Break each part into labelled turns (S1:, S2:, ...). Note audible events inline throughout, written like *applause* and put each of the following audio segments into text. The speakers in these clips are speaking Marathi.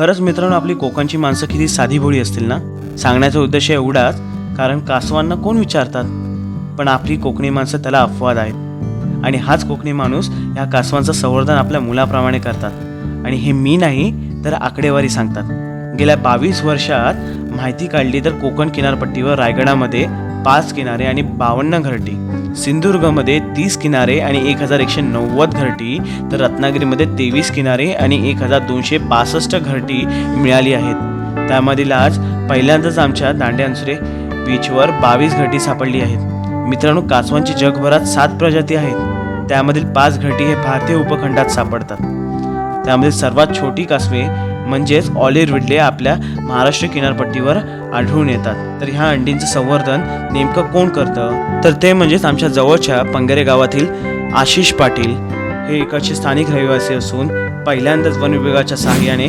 S1: खरंच मित्रांनो आपली कोकणची माणसं किती साधीभोळी असतील ना? सांगण्याचा उद्देश एवढाच कारण कासवांना कोण विचारतात? पण आपली कोकणी माणसं त्याला अपवाद आहेत. आणि हाच कोकणी माणूस या कासवांचं संवर्धन आपल्या मुलाप्रमाणे करतात. आणि हे मी नाही तर आकडेवारी सांगतात. गेल्या बावीस वर्षात माहिती काढली तर कोकण किनारपट्टीवर रायगडामध्ये पाच किनारे आणि बावन्न घरटी. सिंधुदुर्गमध्ये तीस किनारे आणि एक हजार एकशे नव्वद घरटी तर रत्नागिरीमध्ये तेवीस किनारे आणि एक हजार दोनशे पासष्ट घरटी मिळाली आहेत. त्यामधील आज पहिल्यांदाच आमच्या दांडे बीचवर बावीस घरटी सापडली आहेत. मित्रांनो कासवांची जगभरात सात प्रजाती आहेत. त्यामधील पाच घरटी हे भारतीय उपखंडात सापडतात. त्यामध्ये सर्वात छोटी कासवे म्हणजेच ऑलिर विडले आपल्या महाराष्ट्र किनारपट्टीवर आढळून येतात. तर ह्या अंडींचं संवर्धन नेमकं कोण करतं? तर ते म्हणजेच आमच्या जवळच्या पंगेरे गावातील आशिष पाटील. हे इकडचे स्थानिक रहिवासी असून पहिल्यांदाच वन विभागाच्या सहाय्याने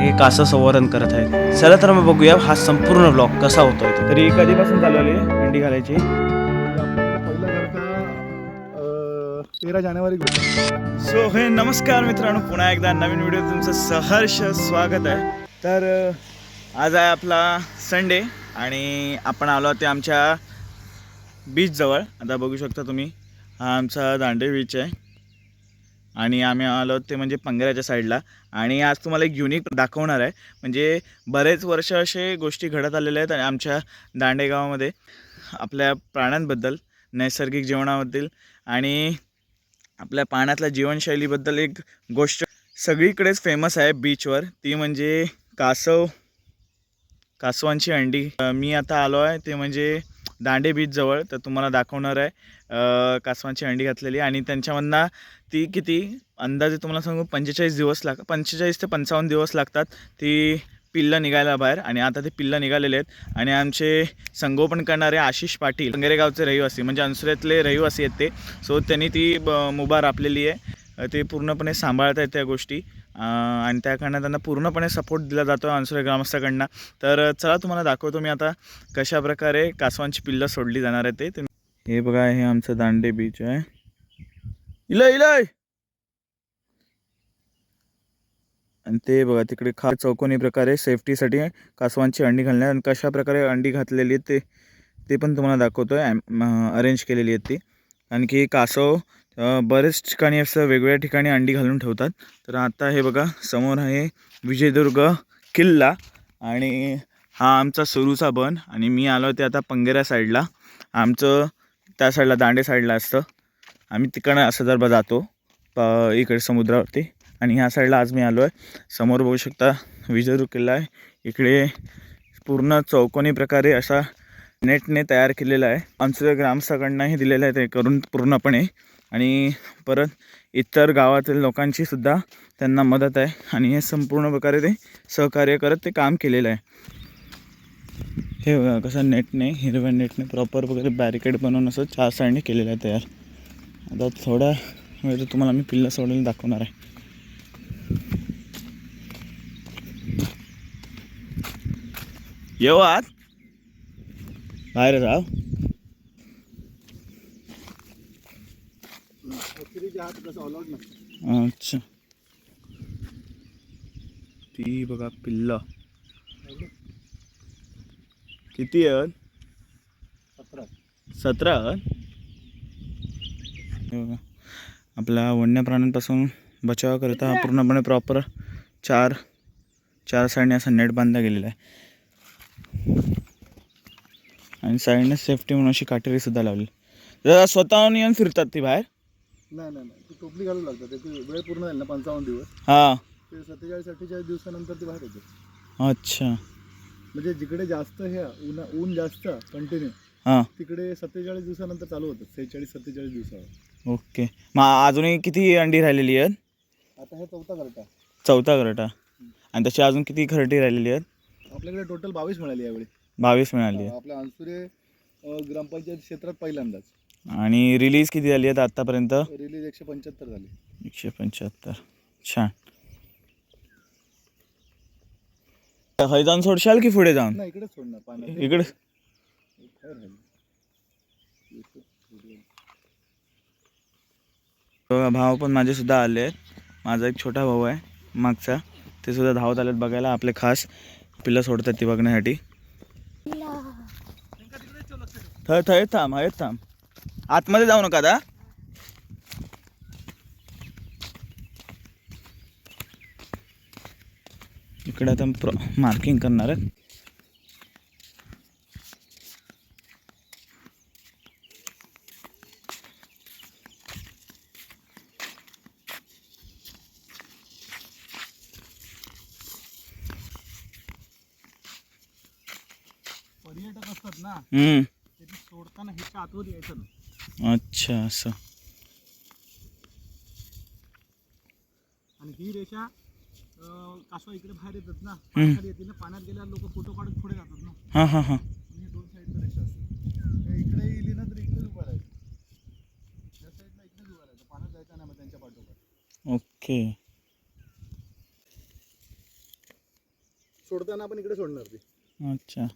S1: हे कासं संवर्धन करत आहेत. चला तर मग बघूया हा संपूर्ण ब्लॉग कसा होतोय. तरी कधीपासून चालू आहे अंडी घालायची.
S2: तेरा जानेवारी
S1: सो हे नमस्कार मित्रांनो पुन्हा एकदा नवीन व्हिडिओ तुमचं सहर्ष स्वागत आहे. तर आज आहे आपला संडे आणि आपण आलो ते आमच्या बीचजवळ आता बघू शकता तुम्ही हा आमचा दांडे बीच आहे. आणि आम्ही आलो ते म्हणजे पंगऱ्याच्या साईडला आणि आज तुम्हाला एक युनिक दाखवणार आहे. म्हणजे बरेच वर्ष असे गोष्टी घडत आलेल्या आहेत आणि आमच्या दांडेगावामध्ये आपल्या प्राण्यांबद्दल नैसर्गिक जीवनाबद्दल. आणि आपल्या पाण्यातल्या जीवनशैलीबद्दल एक गोष्ट सगळीकडेच फेमस आहे बीचवर ती म्हणजे कासव कासवांची अंडी. मी आता आलो आहे ते म्हणजे दांडे बीचजवळ तर तुम्हाला दाखवणार आहे. कासवांची अंडी घातलेली आणि त्यांच्यामधनं ती किती? अंदाजे तुम्हाला सांगू पंचेचाळीस दिवस लाग पंचेचाळीस ते पंचावन्न दिवस लागतात. ती पिल्लं निघायला बाहेर आणि आता ते पिल्लं निघालेले आहेत. आणि आमचे संगोपन करणारे आशिष पाटील पंगेरे गावचे रहिवासी म्हणजे अनसुऱ्यातले रहिवासी आहेत ते. सो त्यांनी ती ब- मुभा राखलेली आहे. ते पूर्णपणे सांभाळत आहेत त्या गोष्टी. आणि त्याकडनं त्यांना पूर्णपणे सपोर्ट दिला जातो अनसुरे ग्रामस्थाकडनं. तर चला तुम्हाला दाखवतो मी आता कशा प्रकारे कासवांची पिल्लं सोडली जाणार आहे ते. हे बघा हे आमचं दांडे बीच आहे. इलय इलय! आणि ते बघा तिकडे खा चौकोनी प्रकारे सेफ्टीसाठी कासवांची अंडी घालण्यात आणि कशा प्रकारे अंडी घातलेली ते ते पण तुम्हाला दाखवतो आहे अरेंज केलेली आहेत ती. आणखी कासव बरेच ठिकाणी असं वेगवेगळ्या ठिकाणी अंडी घालून ठेवतात. तर आता हे बघा समोर आहे विजयदुर्ग किल्ला आणि हा आमचा सुरूचा बन आणि मी आलो ते आता पंगेऱ्या साईडला. आमचं त्या साईडला दांडे साईडला असतं. आम्ही तिकडं असं जर जातो प इकडे समुद्रावरती आणि ह्या साईडला आज मी आलो आहे समोर बघू शकता विजयदुर्ग किल्ला आहे. इकडे पूर्ण चौकोनी प्रकारे असा नेटने तयार केलेला आहे. अंशुदय ग्रामस्थाकडनंही दिलेलं आहे ते करून पूर्णपणे. आणि परत इतर गावातील लोकांची सुद्धा त्यांना मदत आहे. आणि हे संपूर्ण प्रकारे ते सहकार्य करत ते काम केलेलं आहे. हे बघा कसं नेटने हिरव्या नेटने प्रॉपर वगैरे बॅरिकेड बनवून असं चार साईडने केलेलं आहे तयार. आता थोडा वेळ तुम्हाला मी पिल्ला सोडलेलं दाखवणार आहे. येऊ आत बाहेर राव. अच्छा. ती बघा पिल्ल. किती आहे?
S2: सतरा
S1: सतरा बघा. आपल्या वन्य प्राण्यांपासून बचावा करता पूर्णपणे प्रॉपर चार चार साईडने असा नेट बांधला गेलेला आहे. आणि साईडने सेफ्टी म्हणून अशी काटेरी सुद्धा लावली. जरा स्वतःहून येऊन फिरतात ती बाहेर.
S2: नाही नाही नाही. ती टोपली घालून लागतात. त्याची वेळ पूर्ण झाली ना पंचावन्न दिवस.
S1: हां.
S2: ते सत्तेचाळीस अठ्ठेचाळीस दिवसानंतर ती बाहेर येते.
S1: अच्छा.
S2: म्हणजे जिकडे जास्त हे ऊन ऊन जास्त कंटिन्यू
S1: हां.
S2: तिकडे सत्तेचाळीस दिवसानंतर चालू होतं. सेहेचाळीस सत्तेचाळीस दिवसावर.
S1: ओके. मग अजूनही किती अंडी राहिलेली आहेत?
S2: आता हे चौथा करता
S1: चौथा घरटा. आणि तशी अजून किती घरटी राहिलेली आहेत?
S2: आपल्याकडे टोटल बावीस मिळाली यावेळी.
S1: बावीस मिळाली आहे
S2: आपल्या अंसुरे अं, ग्रामपंचायत क्षेत्रात पहिल्यांदाच.
S1: आणि रिलीज किती झाली आहेत आत्तापर्यंत
S2: रिलीज एकशे पंच्याहत्तर झाली.
S1: एकशे पंच्याहत्तर. छान. हय जाऊन सोडशाल की पुढे जाऊन?
S2: नाही इकडेच सोडणार पाण्यात.
S1: इकडे.
S2: बाहेर राहिली.
S1: बघा, भाव पण माझे सुद्धा आले आहेत. माझा एक छोटा भाऊ आहे मागचा. ते सुद्धा धावत आलेत बघायला आपले खास. पिल्लं सोडतात ती बघण्यासाठी. थय थय थांब हयत थांब. आतमध्ये जाऊ नका आता इकडे आता प्र मार्किंग करणार आहेत.
S2: पर्यटक असतात ना. आतवर यायचं ना.
S1: अच्छा असं.
S2: आणि ही रेषा अं, कासवा इकडे बाहेर येतात ना. पाण्याखाली येते ना पाण्यात गेल्यावर लोक फोटो काढून पुढे जातात ना.
S1: हां हां हां.
S2: हे दोन रेषा इकडे ना तर इकडेच उभा राहायचं या साईडला इकडेच उभा राहायचं. पाण्यात जायचं नाही मग त्यांच्या पाठोपाठ.
S1: ओके.
S2: सोडताना आपण इकडे सोडणार ते.
S1: अच्छा.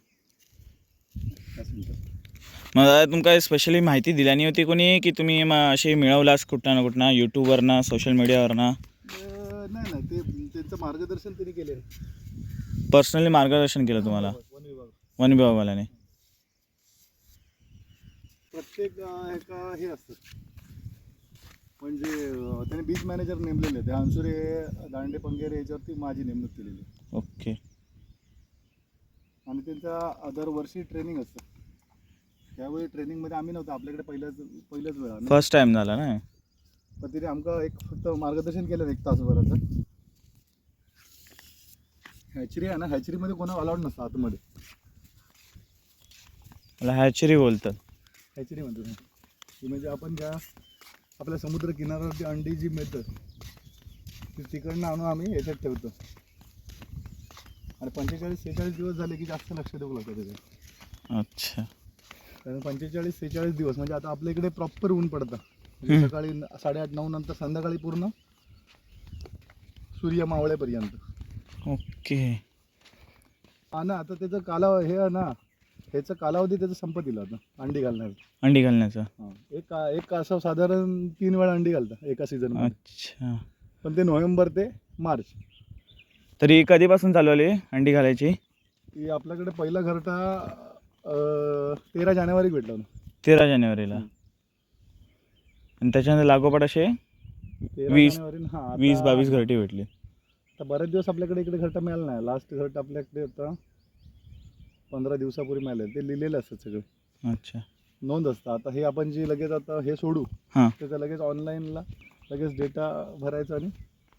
S1: मग दादा तुमका स्पेशली माहिती दिल्यानी होती कोणी की तुम्ही मग अशी मिळवलास कुठं ना कुठं यूट्यूबवरनं सोशल मीडियावरनं
S2: अं, नाही नाही ते त्यांचं मार्गदर्शन त्यांनी केले.
S1: पर्सनली मार्गदर्शन केलं तुम्हाला?
S2: वन विभाग.
S1: वन विभागवाल्याने?
S2: प्रत्येक अं, एका हे असतं. म्हणजे अं, त्याने बीच मॅनेजर नेमलेले ते अंसुरे दांडे पंगेरे याच्यावरती माझी नेमणूक केलेली
S1: ओके
S2: आणि त्यांचा दरवर्षी ट्रेनिंग असतं. त्यावेळी ट्रेनिंगमध्ये आम्ही नव्हतो आपल्याकडे पहिल्याच पहिल्याच वेळा ना
S1: फर्स्ट टाइम झाला ना?
S2: पण तिने आमका एक फक्त मार्गदर्शन केलं एक तासभराचं. हॅचरी आहे ना हॅचरीमध्ये कोणा अलाउड नसतं आतमध्ये.
S1: मला हॅचरी बोलतात.
S2: हॅचरी म्हणतो ना. ती म्हणजे आपण ज्या आपल्या समुद्र किनाऱ्यावरती अंडी जी मिळतात ती तिकडनं आणून आम्ही याच्यात ठेवतो. आणि पंचेचाळीस सेहेचाळीस दिवस झाले की जास्त लक्ष देऊ लागतं त्याच्यात.
S1: अच्छा.
S2: कारण पंचेचाळीस सेहेचाळीस दिवस म्हणजे आता आपल्या इकडे प्रॉपर ऊन पडतं. म्हणजे. सकाळी न- साडेआठ नऊ नंतर संध्याकाळी पूर्ण सूर्य मावळेपर्यंत.
S1: ओके.
S2: हा ना आता त्याचं काला हे आहे ना ह्याचं कालावधी त्याचं संपत येईल आता अंडी घालण्याचं.
S1: अंडी घालण्याचं.
S2: हा. एक का एक कासव साधारण तीन वेळा अंडी घालतं एका सीझन
S1: अच्छा.
S2: पण ते नोव्हेंबर ते मार्च.
S1: तरी कधीपासून चालू आली अंडी घालायची?
S2: की आपल्याकडे पहिला घरटा तेरा जानेवारी भेटला होता.
S1: तेरा जानेवारीला. आणि त्याच्यानंतर लागोपाठ असे
S2: तेरा
S1: वीस-
S2: जानेवारी हा, आता-
S1: वीस बावीस घरटी भेटली.
S2: आता बरेच दिवस आपल्याकडे इकडे घरटा मिळाला नाही. लास्ट घरटा आपल्याकडे होता. पंधरा दिवसापूर्वी मिळाले. ते लिहिलेले असतात सगळे.
S1: अच्छा.
S2: नोंद असतं. आता हे आपण जे लगेच आता हे सोडू
S1: हां.
S2: त्याचं लगेच ऑनलाईनला लगेच डेटा भरायचा आणि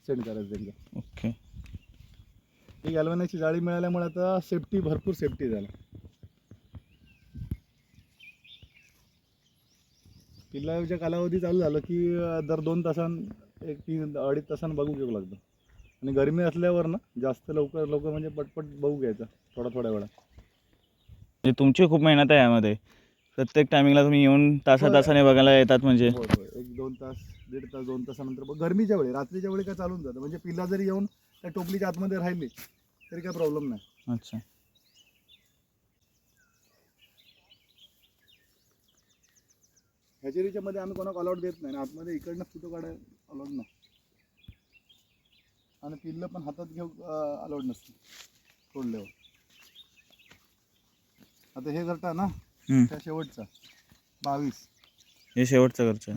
S2: सेंड करायचं त्यांना.
S1: ओके
S2: ही गॅल्वनाची जाळी मिळाल्यामुळे आता सेफ्टी भरपूर सेफ्टी झाला. पिल्लाच्या कालावधी चालू झालं की दर दोन तासान एक तीन अडीच तासान बघू घेऊ लागतं. आणि गरमी असल्यावर ना जास्त लवकर लवकर म्हणजे पटपट बघू घ्यायचा थोडा थोड्या वेळा
S1: म्हणजे तुमची खूप मेहनत आहे यामध्ये. प्रत्येक टायमिंगला तुम्ही येऊन तासा तासाने बघायला येतात म्हणजे.
S2: होय होय. एक दोन तास दीड तास दोन तासानंतर बघ. गरमीच्या वेळी रात्रीच्या वेळी काय चालून जातं? म्हणजे पिल्ला जरी येऊन त्या टोपलीच्या आतमध्ये राहिली तरी काय प्रॉब्लेम नाही.
S1: अच्छा.
S2: हॅचेरीच्या मध्ये आम्ही कोणाला अलॉट देत नाही आतमध्ये इकडनं फोटो काढायला अलॉट नाही. आणि पिल्लं पण हातात घेऊ अलॉट नसते. सोडल्यावर आता हे करता ना. त्या शेवटचा. बावीस.
S1: हे शेवटचं घरचं.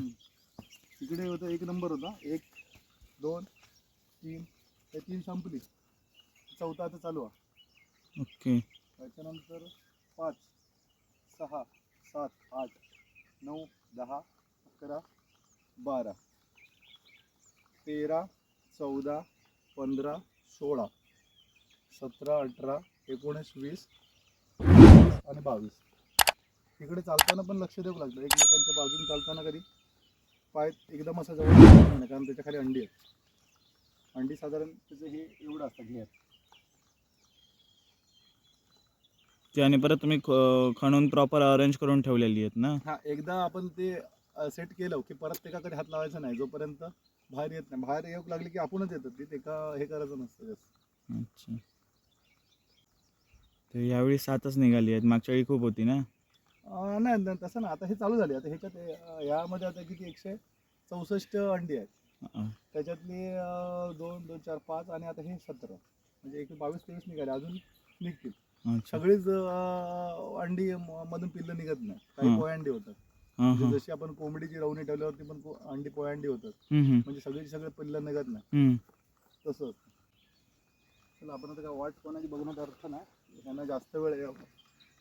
S2: इकडे होता एक नंबर होता. एक दोन तीन. हे तीन संपली. चौथा आता चालू आहे.
S1: ओके.
S2: त्याच्यानंतर पाच सहा सात आठ नऊ दहा अकरा बारा तेरा चौदा पंधरा सोळा सतरा अठरा एकोणीस वीस आणि बावीस. इकडे चालताना पण लक्ष द्यावं लागतं एकमेकांच्या बाजून चालताना कधी पाय एकदम असं जवळ कारण त्याच्याखाली अंडी आहेत. अंडी साधारण त्याचं हे एवढं असतं घेर
S1: ते आणि परत तुम्ही ख- खणून प्रॉपर अरेंज करून ठेवलेली आहेत ना?
S2: हा एकदा आपण ते सेट केलं की परत एकाकडे हात लावायचा नाही जोपर्यंत बाहेर येत नाही. बाहेर येऊ लागली की आपणच येतात ते एका हे करायचं नसतं जास्त.
S1: अच्छा. तर यावेळी सातच निघाली आहेत मागच्या वेळी खूप होती ना?
S2: अं, नाही नाही, तसं ना आता हे चालू झाले. आता ह्याच्यात अं, यामध्ये आता किती एकशे चौसष्ट अंडी आहेत. त्याच्यातली अं, दोन दोन चार पाच आणि आता हे सतरा. म्हणजे एक बावीस तेवीस निघाले. अजून निघतील. सगळीच अं, अंडी म- मधून पिल्लं निघत नाही काही
S1: हं.
S2: पोयांडी होतात म्हणजे. जशी आपण कोंबडीची रवणी ठेवल्यावरती पण को- अंडी पोयांडी होतात
S1: हम्म, हम्म,
S2: म्हणजे सगळी सगळे पिल्लं निघत नाही. तसं असतं. चला आपण आता काय वाट कोणाची बघण्यात अर्थ नाही त्यांना जास्त वेळ आहे.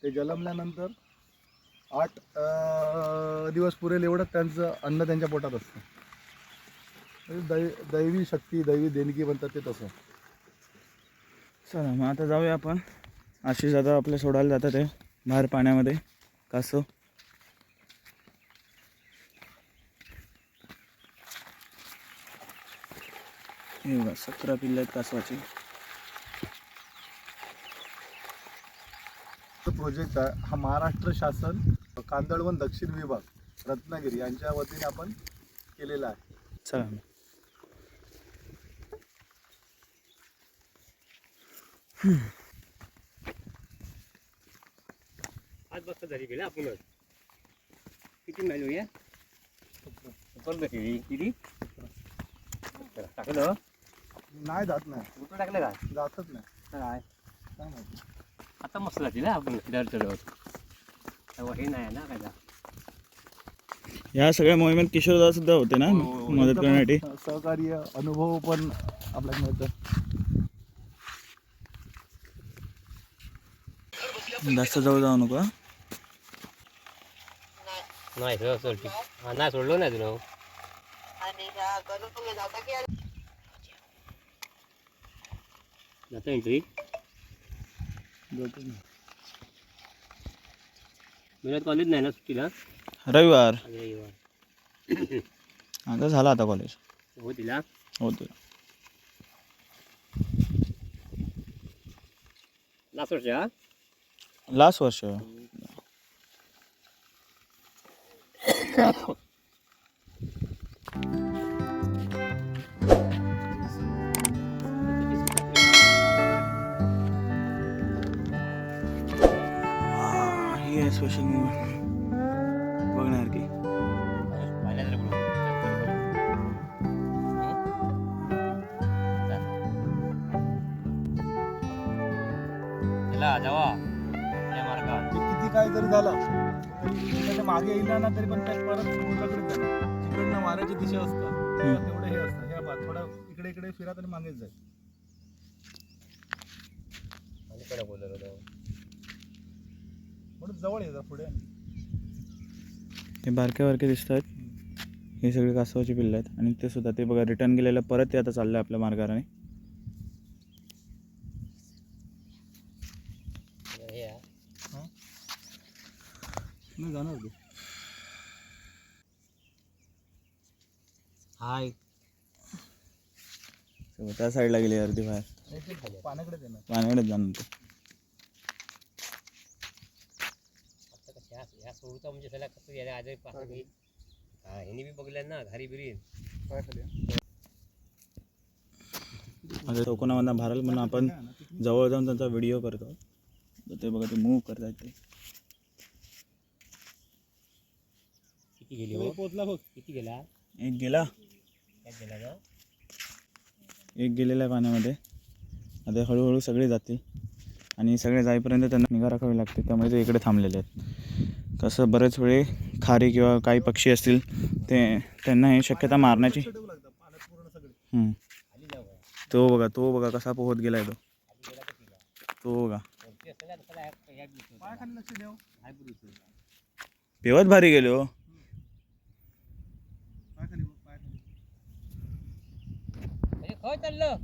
S2: ते जन्मल्यानंतर आठ अं, दिवस पुरेल एवढं त्यांचं अन्न त्यांच्या पोटात असतं म्हणजे दै दैवी शक्ती दैवी देणगी म्हणतात ते तसं
S1: चला मग आता जाऊया आपण आशिष दादा आपल्या सोडायला जातात आहे बाहेर पाण्यामध्ये. कासव. हे बघा सतरा पिल्ले आहेत कासवाची.
S2: प्रोजेक्ट आहे हा महाराष्ट्र शासन कांदळवन दक्षिण विभाग रत्नागिरी यांच्या वतीने आपण केलेला आहे.
S1: चला मग.
S3: आज बसता झाली गेला आपणच किती नाही या परत किती किती टाकलं.
S2: नाही जात नाही.
S3: टाकलं का?
S2: जातच नाही.
S3: काय?
S2: काय माहिती?
S3: आता मस्त लागते ना आपण दर चढवत हे नाही ना काय
S1: या सगळ्या मोहिमेत किशोरदा सुद्धा होते ना. मदत करण्यासाठी?
S2: सहकार्य अनुभव पण आपल्याला मिळतं.
S1: जास्त जवळ जाऊ नको.
S3: नाही सर सर ठीक हा नाही सोडलो नाही तुला. जातो एंट्री मिळत कॉलेज नाही ना सुट्टीला?
S1: रविवार.
S3: आज रविवार. *coughs*
S1: आता झाला आता कॉलेज
S3: हो तिला?
S1: होते
S3: लास्ट वर्ष हा?
S1: लास्ट वर्ष ही आहे स्पेशल मूवी बघणार
S3: जावा
S2: किती काय झाला झालं. मागे येईल ना तरी पण ते परत समुद्राकडे जाणार तिकडनं वाऱ्याची दिशा असतं
S1: हम्म.
S2: तेवढं हे असतं. हे बघ थोडं इकडे इकडे फिरा तरी मागेच जाईल. म्हणून जवळ येतात पुढे.
S1: हे बारके बारके दिसत आहेत हे सगळे कासवाची पिल्लं आहेत. आणि ते सुद्धा ते बघा रिटर्न गेलेलं परत ते आता चाललं आहे आपल्या मार्गाने
S3: हे आहे.
S2: नाही जाणार ते
S3: हाय
S1: So, त्या साईडला गेली अर्धी बाहेर.
S2: पाण्याकडेच
S1: जाणार ते
S3: ह्या सोडूचा म्हणजे त्याला कसं याला आजारी पाहतो की हा ह्यानी बी बघल्या ना घारी बिरी
S1: भारल म्हणून आपण जवळ जाऊन त्यांचा व्हिडिओ करतो. तर ते बघा ते मूव्ह करतात ते.
S3: किती गेली हो?
S2: एक पोचला बघ.
S3: किती गेला?
S1: एक गेला.
S3: काय गेला
S1: एक गेलेला आहे पाण्यामध्ये. आता हळूहळू सगळे जातील. आणि सगळे जाईपर्यंत त्यांना निगा राखावी लागते. त्यामुळे ते इकडे थांबलेले आहेत. कसं बरेच वेळे खारी किंवा काही पक्षी असतील ते त्यांना हे शक्यता मारण्याची तो बघा तो बघा कसा पोहत गेलाय तो.
S3: गेला
S1: तो बघा.
S3: वरती असतं ना तसं ह्या- ह्या दिसतो.
S2: पायाखाली लक्ष द्यावं
S3: हाय पुढे दिसतो.
S1: पेवत भारी गेले हो
S2: पायाखाली बघ, पायाखाली
S3: चाललं.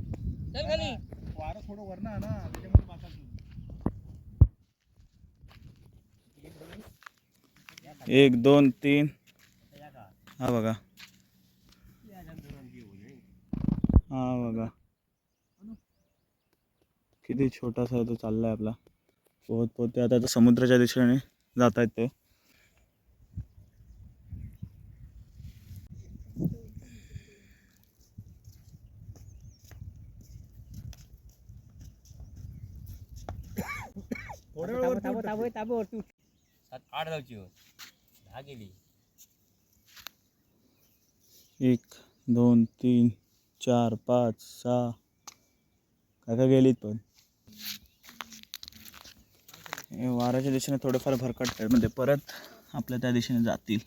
S3: चल खाली.
S2: वारं थोडं ना त्याच्यामुळे
S1: एक दोन तीन. हा बघा.
S3: हे.
S1: हा बघा. किती छोटासा आहे तो चाललाय आपला. पोहत पोहत आता तो समुद्राच्या दिशेने जात आहेत ते.
S3: सात आठ जाऊची हो. दहा गेली.
S1: एक दोन तीन चार पाच सहा. काका गेलीत पण. हे वाराच्या दिशेने थोडेफार भरकटतात म्हणजे परत आपल्या त्या दिशेने जातील.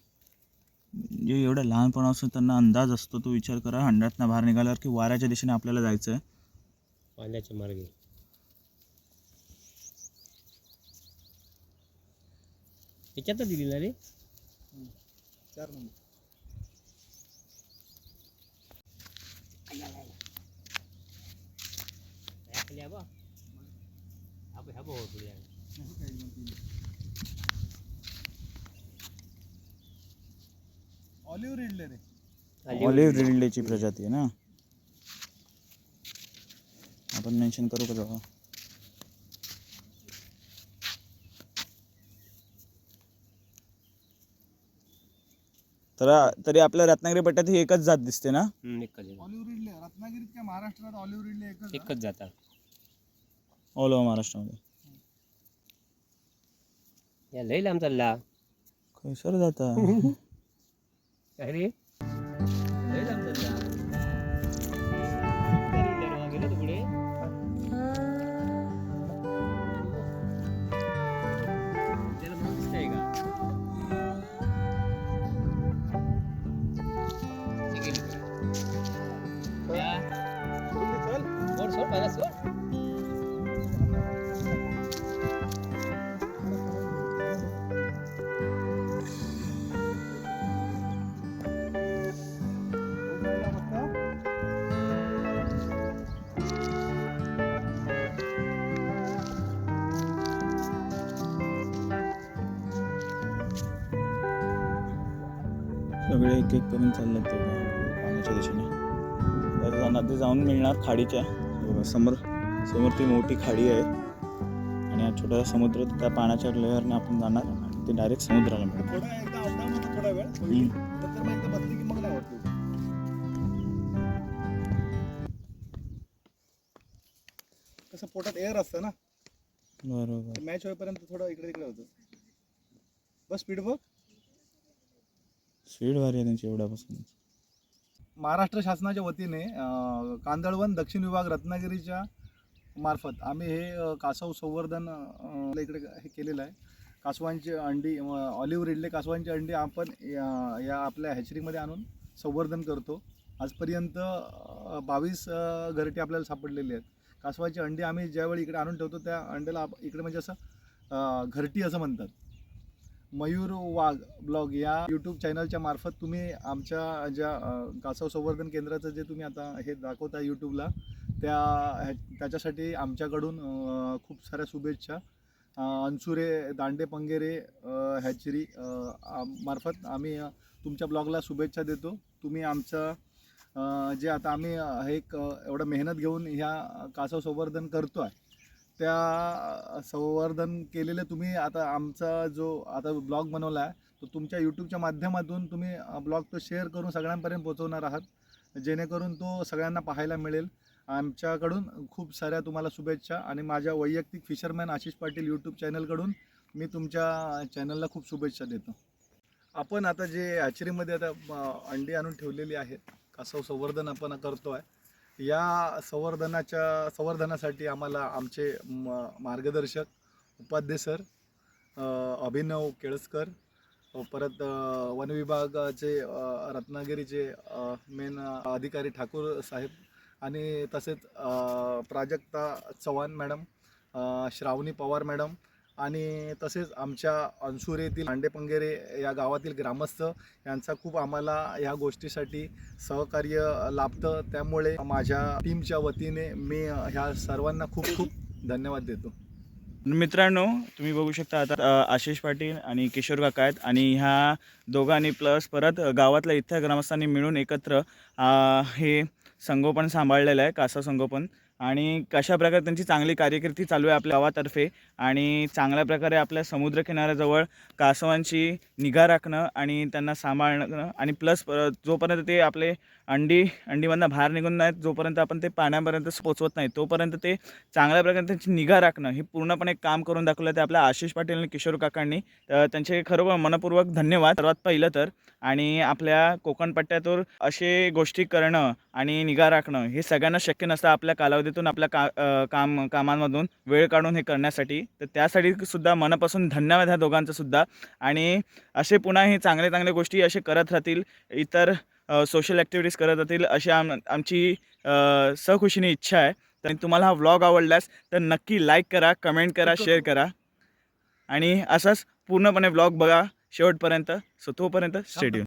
S1: म्हणजे एवढं लहानपणापासून त्यांना अंदाज असतो तो विचार करा. हंड्यातनं बाहेर निघाल्यावर की वाऱ्याच्या दिशेने आपल्याला जायचं आहे
S3: पाण्याच्या मार्गे. याच्यातच दिली ना रे
S2: चार नंबर
S3: हो
S2: ऑलिव्ह रिडले रे
S1: ऑलिव्ह रिडलेची प्रजाती आहे ना आपण मेन्शन करू का तर तरी आपल्या रत्नागिरी पट्ट्यात ही एकच जात दिसते ना?
S3: एकच आहे.
S2: Olive ridley. रत्नागिरीत काय महाराष्ट्रात ऑलिव्ह रिडले एकच
S3: एकच जाता.
S1: ऑल ओव्हर महाराष्ट्रामध्ये.
S3: या लई लांब चालला.
S1: खैसर जाता
S3: काय
S1: सगळे एक एक करून चालले ते पाण्याच्या दिशेने. तर त्यांना ते जाऊन मिळणार खाडीच्या. बघा समोर समोर ती मोठी खाडी आहे. आणि हा छोटासा समुद्र त्या पाण्याच्या लेअरने आपण जाणार आणि ते डायरेक्ट समुद्राला
S2: होत कसं पोटात एअर असतं ना?
S1: बरोबर.
S2: मॅच होईपर्यंत थोडं इकडे तिकडे होतं. बस स्पीड बघ.
S1: स्पीड भारी आहे त्यांची एवढ्यापासून.
S2: महाराष्ट्र शासनाच्या वतीने अं, कांदळवन दक्षिण विभाग रत्नागिरीच्या मार्फत आम्ही हे कासव संवर्धन अं, इकडे हे केलेलं आहे. कासवांची अंडी ऑलिव्ह रिडले कासवांची अंडी आपण या या आपल्या हॅचरीमध्ये आणून संवर्धन करतो. आजपर्यंत बावीस घरटी आपल्याला सापडलेली आहेत. कासवाची अंडी आम्ही ज्यावेळी इकडे आणून ठेवतो त्या अंड्याला आप- इकडे म्हणजे असं घरटी असं म्हणतात. मयूर वाघ ब्लॉग या यूट्यूब चॅनलच्या मार्फत तुम्ही आमच्या ज्या कासव संवर्धन केंद्राचं जे तुम्ही आता हे दाखवता यूट्यूबला त्या ह्या- त्याच्यासाठी आमच्याकडून खूप साऱ्या शुभेच्छा. अंसुरे अनसुरे दांडे पंगेरे हॅचरी मार्फत आम्ही तुमच्या ब्लॉगला शुभेच्छा देतो. तुम्ही आमचं जे आता आम्ही हे एक एवढं मेहनत घेऊन ह्या कासव संवर्धन करतो आहे त्या संवर्धन केलेले तुम्ही आता आमचा जो आता ब्लॉग बनवला आहे तो तुमच्या यूट्यूबच्या माध्यमातून तुम्ही ब्लॉग तो शेअर करून सगळ्यांपर्यंत पोहोचवणार आहात. जेणेकरून तो सगळ्यांना पाहायला मिळेल. आमच्याकडून खूप साऱ्या तुम्हाला शुभेच्छा आणि माझ्या वैयक्तिक फिशरमॅन आशिष पाटील यूट्यूब चॅनलकडून मी तुमच्या चॅनलला खूप शुभेच्छा देतो. आपण आता जे हॅचरीमध्ये आता अंडी आणून ठेवलेली आहेत कासव संवर्धन आपण करतो आहे या संवर्धनाच्या संवर्धनासाठी आम्हाला आमचे म मार्गदर्शक उपाध्ये सर अभिनव केळसकर परत वनविभागाचे रत्नागिरीचे मेन अधिकारी ठाकूर साहेब आणि तसेच प्राजक्ता चव्हाण मॅडम श्रावणी पवार मॅडम आणि तसेच आमच्या अनसुर येथील पंगेरे या गावातील ग्रामस्थ यांचा खूप आम्हाला या गोष्टीसाठी सहकार्य लाभतं. त्यामुळे माझ्या टीमच्या वतीने मी ह्या सर्वांना खूप खूप धन्यवाद देतो.
S1: मित्रांनो तुम्ही बघू शकता आता आशिष पाटील आणि किशोर काका आहेत आणि ह्या दोघांनी प्लस परत गावातल्या इथल्या ग्रामस्थांनी मिळून एकत्र हे संगोपन सांभाळलेलं आहे कासा संगोपन. आणि कशा प्रकारे त्यांची चांगली कार्यकिर्ती चालू आहे आपल्या गावातर्फे आणि चांगल्या प्रकारे आपल्या समुद्रकिनाऱ्याजवळ कासवांची निगा राखणं आणि त्यांना सांभाळणं आणि प्लस जोपर्यंत ते आपले अंडी अंडीमधनं बाहेर निघून नाहीत जोपर्यंत आपण ते पाण्यापर्यंत पोचवत नाही तोपर्यंत ते चांगल्या प्रकारे त्यांची निगा राखणं हे पूर्णपणे काम करून दाखवलं ते आपल्या आशिष पाटील आणि किशोर काकांनी. तर त्यांचे खरोखर मनपूर्वक धन्यवाद. सर्वात पहिलं तर आणि आपल्या कोकण पट्ट्यातून असे गोष्टी करणं आणि निगा राखणं हे सगळ्यांना शक्य नसतं आपल्या कालावधी कालावधीतून आपल्या का अ, काम कामांमधून वेळ काढून हे करण्यासाठी तर त्यासाठी सुद्धा मनापासून धन्यवाद ह्या दोघांचं सुद्धा. आणि असे पुन्हा हे चांगले चांगले गोष्टी असे करत राहतील इतर सोशल ॲक्टिव्हिटीज करत राहतील अशी आम आमची अ, सखुशीने इच्छा आहे. तर तुम्हाला हा व्लॉग आवडल्यास तर नक्की लाईक करा कमेंट करा शेअर करा. आणि असाच पूर्णपणे व्लॉग बघा शेवटपर्यंत सो तोपर्यंत स्टेडियम